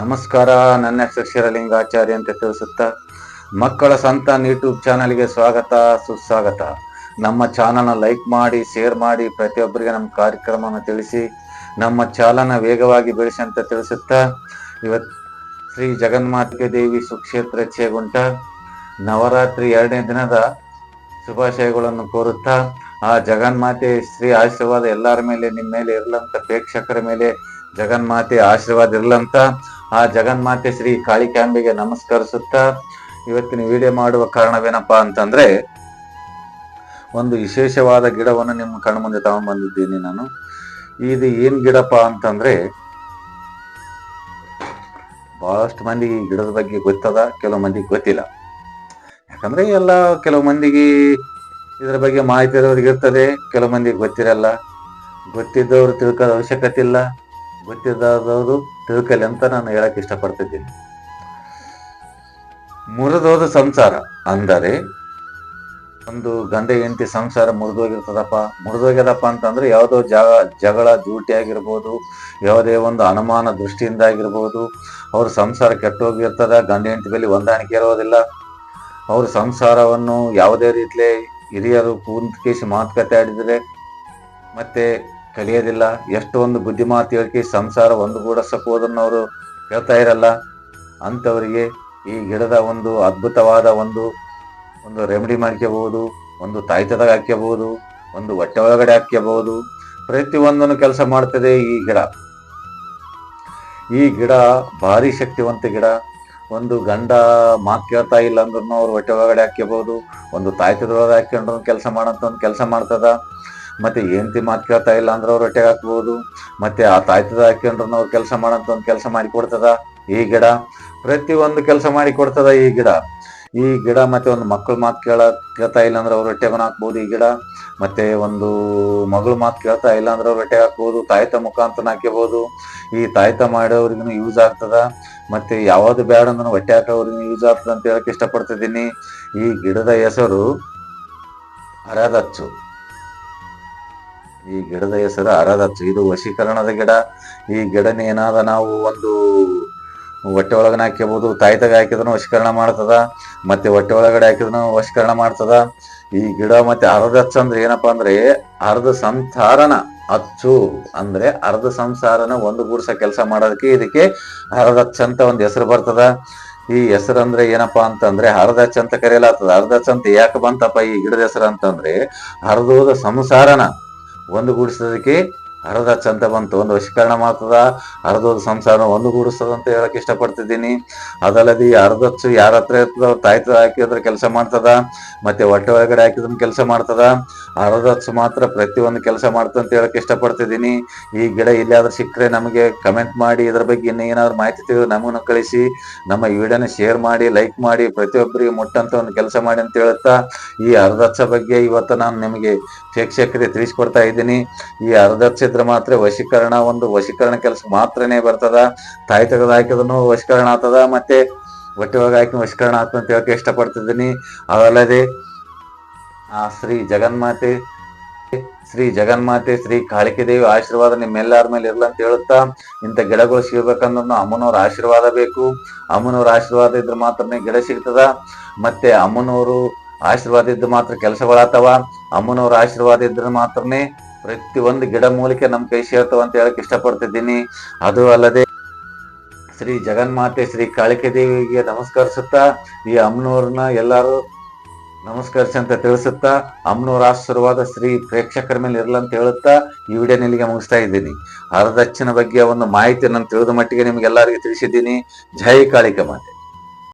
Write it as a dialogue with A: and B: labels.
A: ನಮಸ್ಕಾರ. ನನ್ನ ಹೆಸರು ಶಿರಲಿಂಗಾಚಾರ್ಯ ಅಂತ ತಿಳಿಸುತ್ತಾ, ಮಕ್ಕಳ ಸಂತಾನ್ ಯೂಟ್ಯೂಬ್ ಚಾನಲ್ಗೆ ಸ್ವಾಗತ, ಸುಸ್ವಾಗತ. ನಮ್ಮ ಚಾನಲ್ನ ಲೈಕ್ ಮಾಡಿ, ಶೇರ್ ಮಾಡಿ, ಪ್ರತಿಯೊಬ್ಬರಿಗೆ ನಮ್ಮ ಕಾರ್ಯಕ್ರಮವನ್ನು ತಿಳಿಸಿ, ನಮ್ಮ ಚಾಲನ ವೇಗವಾಗಿ ಬೆಳೆಸಿ ಅಂತ ತಿಳಿಸುತ್ತಾ ಇವತ್ತು ಶ್ರೀ ಜಗನ್ಮಾತೆ ದೇವಿ ಸುಕ್ಷೇತ್ರ ಚೇಗುಂಟ ನವರಾತ್ರಿ ಎರಡನೇ ದಿನದ ಶುಭಾಶಯಗಳನ್ನು ಕೋರುತ್ತಾ, ಆ ಜಗನ್ಮಾತೆ ಶ್ರೀ ಆಶೀರ್ವಾದ ಎಲ್ಲರ ಮೇಲೆ ನಿಮ್ಮ ಮೇಲೆ ಇರಲಂತ, ಪ್ರೇಕ್ಷಕರ ಮೇಲೆ ಜಗನ್ಮಾತೆ ಆಶೀರ್ವಾದ ಇರಲಂತ ಆ ಜಗನ್ಮಾತೆ ಶ್ರೀ ಕಾಳಿಕಾಂಬೆಗೆ ನಮಸ್ಕರಿಸುತ್ತಾ ಇವತ್ತಿನ ವಿಡಿಯೋ ಮಾಡುವ ಕಾರಣವೇನಪ್ಪ ಅಂತಂದ್ರೆ, ಒಂದು ವಿಶೇಷವಾದ ಗಿಡವನ್ನು ನಿಮ್ಮ ಕಣ್ಣ ಮುಂದೆ ತಗೊಂಡ್ ಬಂದಿದ್ದೀನಿ ನಾನು. ಇದು ಏನ್ ಗಿಡಪ್ಪ ಅಂತಂದ್ರೆ, ಬಹಳಷ್ಟು ಮಂದಿಗೆ ಈ ಗಿಡದ ಬಗ್ಗೆ ಗೊತ್ತದ, ಕೆಲವು ಮಂದಿಗೆ ಗೊತ್ತಿಲ್ಲ. ಯಾಕಂದ್ರೆ ಎಲ್ಲ ಕೆಲವು ಮಂದಿಗೆ ಇದರ ಬಗ್ಗೆ ಮಾಹಿತಿ ಇರೋರಿಗೆ ಇರ್ತದೆ, ಕೆಲವು ಮಂದಿಗೆ ಗೊತ್ತಿರಲ್ಲ. ಗೊತ್ತಿದ್ದವರು ತಿಳ್ಕೊಳ್ಳೋ ಅವಶ್ಯಕತೆ ಇಲ್ಲ. ಗೊತ್ತಿದ್ದವರು ತಿಳ್ಕಲಿ ಅಂತ ನಾನು ಹೇಳಕ್ ಇಷ್ಟಪಡ್ತಿದ್ದೀನಿ. ಮುರಿದೋದ ಸಂಸಾರ ಅಂದರೆ ಒಂದು ಗಂಡ ಹೆಂಡತಿ ಸಂಸಾರ ಮುರಿದೋಗಿರ್ತದಪ್ಪ, ಮುರಿದೋಗ್ಯದಪ್ಪ ಅಂತಂದ್ರೆ ಯಾವುದೋ ಜಾಗ ಜಗಳ ಜೂಟಿ ಆಗಿರ್ಬೋದು ಯಾವುದೇ ಒಂದು ಅನುಮಾನ ದೃಷ್ಟಿಯಿಂದ ಆಗಿರ್ಬೋದು ಅವ್ರ ಸಂಸಾರ ಕೆಟ್ಟೋಗಿರ್ತದ, ಗಂಡ ಹೆಂಡತಿ ಬೆಲೆ ಹೊಂದಾಣಿಕೆ ಇರೋದಿಲ್ಲ. ಅವ್ರ ಸಂಸಾರವನ್ನು ಯಾವುದೇ ರೀತಿಲಿ ಹಿರಿಯರು ಕುಂತ್ಕೇಸಿ ಮಾತುಕತೆ ಆಡಿದರೆ ಮತ್ತೆ ಕಲಿಯೋದಿಲ್ಲ. ಎಷ್ಟೊಂದು ಒಂದು ಮಾತು ಹೇಳಿಕೆ ಸಂಸಾರ ಒಂದುಗೂಡಿಸಕ್ಕೆ ಹೋದನ್ನು ಅವರು ಹೇಳ್ತಾ ಇರಲ್ಲ. ಅಂಥವರಿಗೆ ಈ ಗಿಡದ ಒಂದು ಅದ್ಭುತವಾದ ಒಂದು ಒಂದು ರೆಮಿಡಿ ಮಾಡ್ಕೋಬಹುದು ಒಂದು ತಾಯ್ತದಾಗ ಹಾಕ್ಯಬಹುದು ಒಂದು ಹೊಟ್ಟೆ ಒಳಗಡೆ ಹಾಕ್ಯಬಹುದು ಪ್ರತಿಯೊಂದನ್ನು ಕೆಲಸ ಮಾಡ್ತದೆ ಈ ಗಿಡ. ಈ ಗಿಡ ಭಾರಿ ಶಕ್ತಿವಂತ ಗಿಡ. ಒಂದು ಗಂಡ ಮಾತು ಕೇಳ್ತಾ ಇಲ್ಲ ಅಂದ್ರೂ ಅವ್ರು ಹೊಟ್ಟೆ ಒಳಗಡೆ ಹಾಕ್ಯಬಹುದು ಒಂದು ತಾಯ್ತದೊಳಗೆ ಹಾಕ್ಕೊಂಡ್ರು ಕೆಲಸ ಮಾಡಂತ ಒಂದು ಕೆಲಸ ಮಾಡ್ತದ. ಮತ್ತೆ ಹೆಂಡತಿ ಮಾತು ಕೇಳ್ತಾ ಇಲ್ಲ ಅಂದ್ರೆ ಅವ್ರು ಹೊಟ್ಟೆಗೆ ಹಾಕ್ಬೋದು. ಮತ್ತೆ ಆ ತಾಯ್ತದ ಹಾಕೊಂಡ್ರ ಅವ್ರು ಕೆಲಸ ಮಾಡಂತ ಒಂದು ಕೆಲಸ ಮಾಡಿ ಕೊಡ್ತದ. ಈ ಗಿಡ, ಪ್ರತಿ ಒಂದು ಕೆಲಸ ಮಾಡಿ ಕೊಡ್ತದ ಈ ಗಿಡ. ಈ ಗಿಡ ಮತ್ತೆ ಒಂದು ಮಕ್ಕಳ ಮಾತು ಕೇಳ, ಕೇಳ್ತಾ ಇಲ್ಲ ಅಂದ್ರೆ ಅವ್ರು ಹೊಟ್ಟೆಗನ ಹಾಕ್ಬೋದು ಈ ಗಿಡ. ಮತ್ತೆ ಒಂದು ಮಗಳ ಮಾತು ಕೇಳ್ತಾ ಇಲ್ಲ ಅಂದ್ರೆ ಅವ್ರು ಹೊಟ್ಟೆ ಹಾಕ್ಬೋದು. ತಾಯ್ತ ಮುಖಾಂತರ ಹಾಕ್ಯಬಹುದು ಈ ತಾಯ್ತ ಮಾಡೋರಿಗೂ ಯೂಸ್ ಆಗ್ತದ. ಮತ್ತೆ ಯಾವ್ದು ಬೇಡ ಅಂದ್ರೆ ಹೊಟ್ಟೆ ಹಾಕೋವ್ರಿಗೂ ಯೂಸ್ ಆಗ್ತದ ಅಂತ ಹೇಳಕ್ ಇಷ್ಟಪಡ್ತಿದ್ದೀನಿ. ಈ ಗಿಡದ ಹೆಸರು ಅರದಚ್ಚು. ಈ ಗಿಡದ ಹೆಸರು ಅರದತ್ತು ಇದು ವಶೀಕರಣದ ಗಿಡ. ಈ ಗಿಡನ ಏನಾದ ನಾವು ಒಂದು ಹೊಟ್ಟೆ ಒಳಗನ ಹಾಕ್ಯಬೋದು ತಾಯ್ತಾಗ ಹಾಕಿದ್ರು ವಶೀಕರಣ ಮಾಡ್ತದ, ಮತ್ತೆ ಹೊಟ್ಟೆ ಒಳಗಡೆ ಹಾಕಿದ್ರು ವಶೀಕರಣ ಮಾಡ್ತದ. ಈ ಗಿಡ ಮತ್ತೆ ಅರ್ಧಚ್ಚ ಅಂದ್ರೆ ಏನಪ್ಪಾ ಅಂದ್ರೆ ಅರ್ಧ ಸಂಸಾರನ ಅಚ್ಚು ಅಂದ್ರೆ ಅರ್ಧ ಸಂಸಾರನ ಒಂದು ಗೂಡ್ಸ ಕೆಲಸ ಮಾಡೋದಕ್ಕೆ ಇದಕ್ಕೆ ಅರ್ಧಚ್ಚ ಅಂತ ಒಂದು ಹೆಸರು ಬರ್ತದ. ಈ ಹೆಸರು ಅಂದ್ರೆ ಏನಪ್ಪಾ ಅಂತಂದ್ರೆ ಹರದಚ್ಚ ಅಂತ ಕರೆಯಲಾಗ್ತದ. ಹರದಚ್ಚ ಅಂತ ಯಾಕೆ ಬಂತಪ್ಪ ಈ ಗಿಡದ ಹೆಸರು ಅಂತಂದ್ರೆ ಹರಿದೋದ ಸಂಸಾರನ ಒಂದು ಗೂಡಿಸೋದಕ್ಕೆ ಚಂದ ಬಂತು, ಒಂದು ವಶೀಕರಣ ಮಾಡ್ತದ ಅರ್ಧದ ಸಂಸಾರ ಒಂದು ಗೂಡಿಸ್ತದ ಅಂತ ಹೇಳಕ್ ಇಷ್ಟಪಡ್ತಿದ್ದೀನಿ ಅದಲ್ಲದೆ ಈ ಹರದಚ್ಚು ಯಾರ ಹತ್ರ ಇರ್ತದ ತಾಯ್ತ ಹಾಕಿದ್ರೆ ಕೆಲಸ ಮಾಡ್ತದ, ಮತ್ತೆ ಹೊಟ್ಟೆ ಒಳಗಡೆ ಹಾಕಿದ್ರು ಕೆಲಸ ಮಾಡ್ತದ. ಹರದಚ್ಚು ಮಾತ್ರ ಪ್ರತಿಯೊಂದು ಕೆಲಸ ಮಾಡ್ತದ ಅಂತ ಹೇಳಕ್ ಇಷ್ಟಪಡ್ತಿದ್ದೀನಿ. ಈ ಗಿಡ ಇಲ್ಲಾದ್ರೂ ಸಿಕ್ಕರೆ ನಮಗೆ ಕಮೆಂಟ್ ಮಾಡಿ, ಇದ್ರ ಬಗ್ಗೆ ಇನ್ನೂ ಏನಾದ್ರು ಮಾಹಿತಿ ತಿಳಿದು ನಮಗೂ ಕಳಿಸಿ. ನಮ್ಮ ವಿಡಿಯೋನ ಶೇರ್ ಮಾಡಿ ಲೈಕ್ ಮಾಡಿ, ಪ್ರತಿಯೊಬ್ಬರಿಗೆ ಮುಟ್ಟಂತ ಒಂದು ಕೆಲಸ ಮಾಡಿ ಅಂತ ಹೇಳುತ್ತಾ, ಈ ಅರ್ಧಚ್ಚ ಬಗ್ಗೆ ಇವತ್ತು ನಾನು ನಿಮಗೆ ಪ್ರೇಕ್ಷಕರಿಗೆ ತಿಳಿಸ್ಕೊಡ್ತಾ ಇದ್ದೀನಿ. ಈ ಅರ್ಧಚ್ಚ ಇದ್ರೆ ಮಾತ್ರ ವಶೀಕರಣ ಒಂದು ವಶೀಕರಣ ಕೆಲಸ ಮಾತ್ರನೇ ಬರ್ತದ. ತಾಯಿ ತೆಗೆದು ಹಾಕಿದ್ರು ವಶೀಕರಣ ಆಗ್ತದ, ಮತ್ತೆ ಹೊಟ್ಟೆ ಒಳಗೆ ಹಾಕಿ ವಶೀಕರಣ ಆಗ್ತದ ಅಂತ ಹೇಳಕ್ಕೆ ಇಷ್ಟಪಡ್ತಿದ್ದೀನಿ. ಅದಲ್ಲದೆ ಆ ಶ್ರೀ ಜಗನ್ಮಾತೆ ಶ್ರೀ ಜಗನ್ಮಾತೆ, ಶ್ರೀ ಕಾಳಿಕೆ ದೇವಿ ಆಶೀರ್ವಾದ ನಿಮ್ಮೆಲ್ಲರ ಮೇಲೆ ಇರ್ಲ ಅಂತ ಹೇಳುತ್ತಾ, ಇಂಥ ಗಿಡಗಳು ಸಿಗಬೇಕಂದ್ರೂ ಅಮ್ಮನವ್ರ ಆಶೀರ್ವಾದ ಬೇಕು. ಅಮ್ಮನವ್ರ ಆಶೀರ್ವಾದ ಇದ್ರೆ ಮಾತ್ರನೇ ಗಿಡ ಸಿಗ್ತದ. ಮತ್ತೆ ಅಮ್ಮನವರು ಆಶೀರ್ವಾದ ಇದ್ರೆ ಮಾತ್ರ ಕೆಲಸಗಳಾತವ ಅಮ್ಮನವ್ರ ಆಶೀರ್ವಾದ ಇದ್ರೆ ಮಾತ್ರನೇ ಪ್ರತಿ ಒಂದು ಗಿಡ ಮೂಲಿಕೆ ನಮ್ಮ ಕೈ ಸೇರ್ತವ ಅಂತ ಹೇಳಕ್ ಇಷ್ಟಪಡ್ತಿದ್ದೀನಿ. ಅದು ಅಲ್ಲದೆ ಶ್ರೀ ಜಗನ್ಮಾತೆ, ಶ್ರೀ ಕಾಳಿಕೆ ದೇವಿಗೆ ನಮಸ್ಕರಿಸುತ್ತಾ, ಈ ಅಮ್ಮನವ್ರನ್ನ ಎಲ್ಲಾರು ನಮಸ್ಕರಿಸಿ ಅಂತ ತಿಳಿಸುತ್ತಾ, ಅಮ್ನೂರ ಆಶೀರ್ವಾದ ಶ್ರೀ ಪ್ರೇಕ್ಷಕರ ಮೇಲೆ ಇರಲ್ಲ ಅಂತ ಹೇಳುತ್ತಾ, ಈ ವಿಡಿಯೋ ನಿಲ್ಲಿಗೆ ಮುಗಿಸ್ತಾ ಇದ್ದೀನಿ. ಹರದಚ್ಚಿನ ಬಗ್ಗೆ ಒಂದು ಮಾಹಿತಿ ನಾನು ತಿಳಿದ ಮಟ್ಟಿಗೆ ನಿಮಗೆಲ್ಲರಿಗೂ ತಿಳಿಸಿದ್ದೀನಿ. ಜೈ ಕಾಳಿಕ ಮಾತೆ